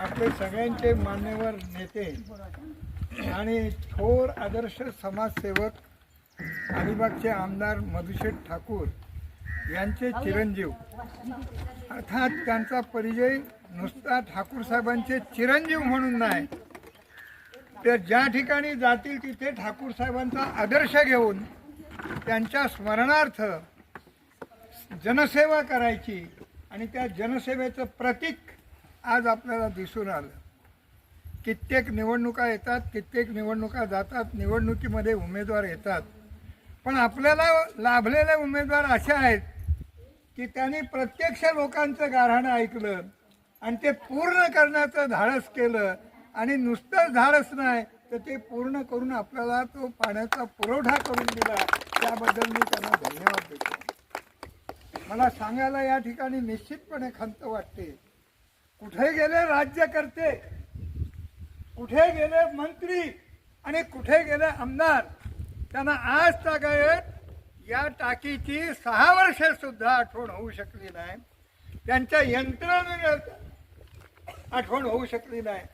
आपले सगळ्यांचे मान्यवर नेते आणि थोर आदर्श समाजसेवक अलिबागचे आमदार मधुशेठ ठाकूर यांचे चिरंजीव. अर्थात त्यांचा परिचय नुसता ठाकूर साहेबांचे चिरंजीव म्हणून नाही. तर ज्या ठिकाणी जातील तिथे ठाकूर साहेबांचा आदर्श घेऊन त्यांच्या स्मरणार्थ जनसेवा करायची आणि त्या जनसेवेचं प्रतीक आज आपल्याला दिसून आलं. कित्येक निवडणुका येतात कित्येक निवडणुका जातात निवडणुकीमध्ये उमेदवार येतात. पण आपल्याला लाभलेले उमेदवार असे आहेत की त्यांनी प्रत्यक्ष लोकांचं गाऱ्हाणं ऐकलं आणि ते पूर्ण करण्याचं धाडस केलं आणि नुसतंच धाडस नाही तर ते पूर्ण करून आपल्याला तो पाण्याचा पुरवठा करून दिला. त्याबद्दल मी त्यांना धन्यवाद देतो. मला सांगायला या ठिकाणी निश्चितपणे खंत वाटते. कुठे गेले राज्यकर्ते? कुठे गेले मंत्री? आणि कुठे गेले आमदार? त्यांना आज तागायत या टाकीची सहा वर्षे सुद्धा आठवण होऊ शकली नाही. त्यांच्या यंत्रणेने आठवण होऊ शकली नाही.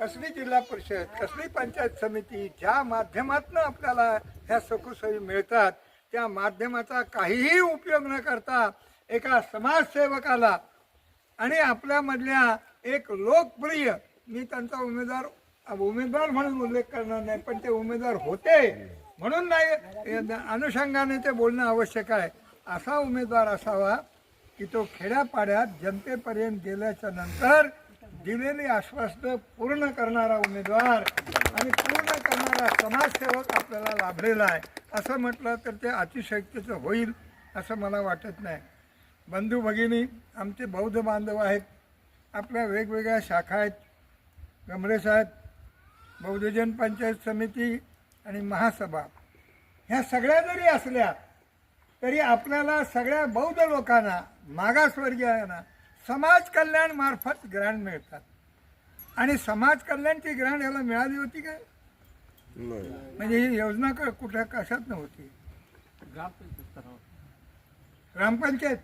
कसली जिल्हा परिषद कसली पंचायत समिती ज्या माध्यमातून आपल्याला ह्या सुखसोयी मिळतात त्या माध्यमाचा काहीही उपयोग न करता एका समाजसेवकाला आणि आपल्यामधल्या एक लोकप्रिय मी त्यांचा उमेदवार उमेदवार म्हणून उल्लेख करणार नाही पण ते उमेदवार होते म्हणून नाही अनुषंगाने ते बोलणं आवश्यक आहे. असा उमेदवार असावा की तो खेड्यापाड्यात जनतेपर्यंत गेल्याच्यानंतर दिलेली आश्वासनं पूर्ण करणारा उमेदवार आणि पूर्ण करणारा समाजसेवक आपल्याला लाभलेला आहे. असं म्हटलं तर ते अतिशयक्तीचं होईल असं मला वाटत नाही. बंधू भगिनी आमचे बौद्ध बांधव आहेत आपल्या वेगवेगळ्या शाखा आहेत. गमरे साहेब बौद्धजन पंचायत समिती आणि महासभा. ह्या सगळ्या जरी असल्या तरी आपल्याला सगळ्या बौद्ध लोकांना मागासवर्गीयांना समाज कल्याण मार्फत ग्रँड मिळतात. आणि समाज कल्याणची ग्रँड याला मिळाली होती काय? म्हणजे ही योजना क- कुठं कशात नव्हती ग्रामपंचायत?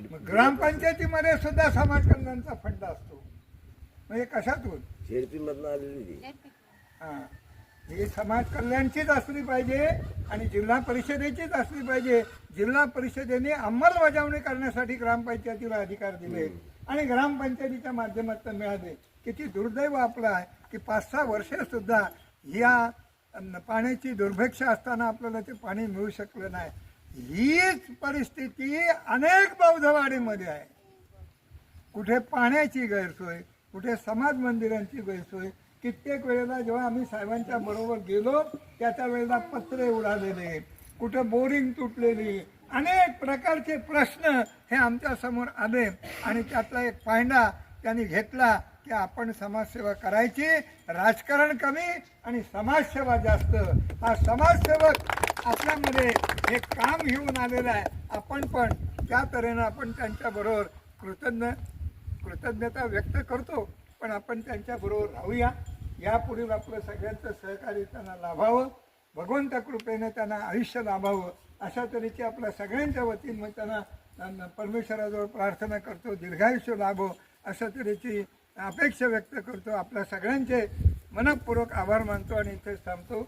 ग्रामपंचायतीमध्ये सुद्धा समाज कल्याणचा फंड असतो. म्हणजे कशातून? झेडपी मधनं आलेली ती हा. ही समाज कल्याणचीच असली पाहिजे आणि जिल्हा परिषदेचीच असली पाहिजे. जिल्हा परिषदेने अंमलबजावणी करण्यासाठी ग्रामपंचायतीला अधिकार दिले आणि ग्रामपंचायतीच्या माध्यमातून मिळाले. किती दुर्दैव आपलं आहे की पाच सहा वर्ष सुद्धा या अन पाण्याची दुर्भिक्ष असताना आपल्याला ते पाणी मिळू शकलं नाही. हीच परिस्थिती अनेक बौद्धवाडीमध्ये आहे. कुठे पाण्याची गैरसोय कुठे समाज मंदिरांची गैरसोय कित्येक वेळेला जेव्हा आम्ही साहेबांच्या बरोबर गेलो त्या त्या वेळेला पत्रे उडालेले कुठं बोरिंग तुटलेली अनेक प्रकारचे प्रश्न हे आमच्यासमोर आले आणि त्यातला एक पायंडा त्यांनी घेतला की आपण समाजसेवा करायची राजकारण कमी आणि समाजसेवा जास्त. हा समाजसेवक आपल्यामध्ये हे काम घेऊन आलेलं आहे. आपण पण त्या तऱ्हेनं आपण त्यांच्याबरोबर कृतज्ञ कृतज्ञता व्यक्त करतो पण आपण त्यांच्याबरोबर राहूया. यापुढील आपलं सगळ्यांचं सहकार्य त्यांना लाभावं. भगवंत कृपेने त्यांना आयुष्य लाभावं. अशा तऱ्हेची आपल्या सगळ्यांच्या वतीनं त्यांना त्यांना परमेश्वराजवळ प्रार्थना करतो. दीर्घायुष्य लाभो. अशा तऱ्हेची अपेक्षा व्यक्त करतो. आपल्या सगळ्यांचे मनपूर्वक आभार मानतो आणि इथेच थांबतो.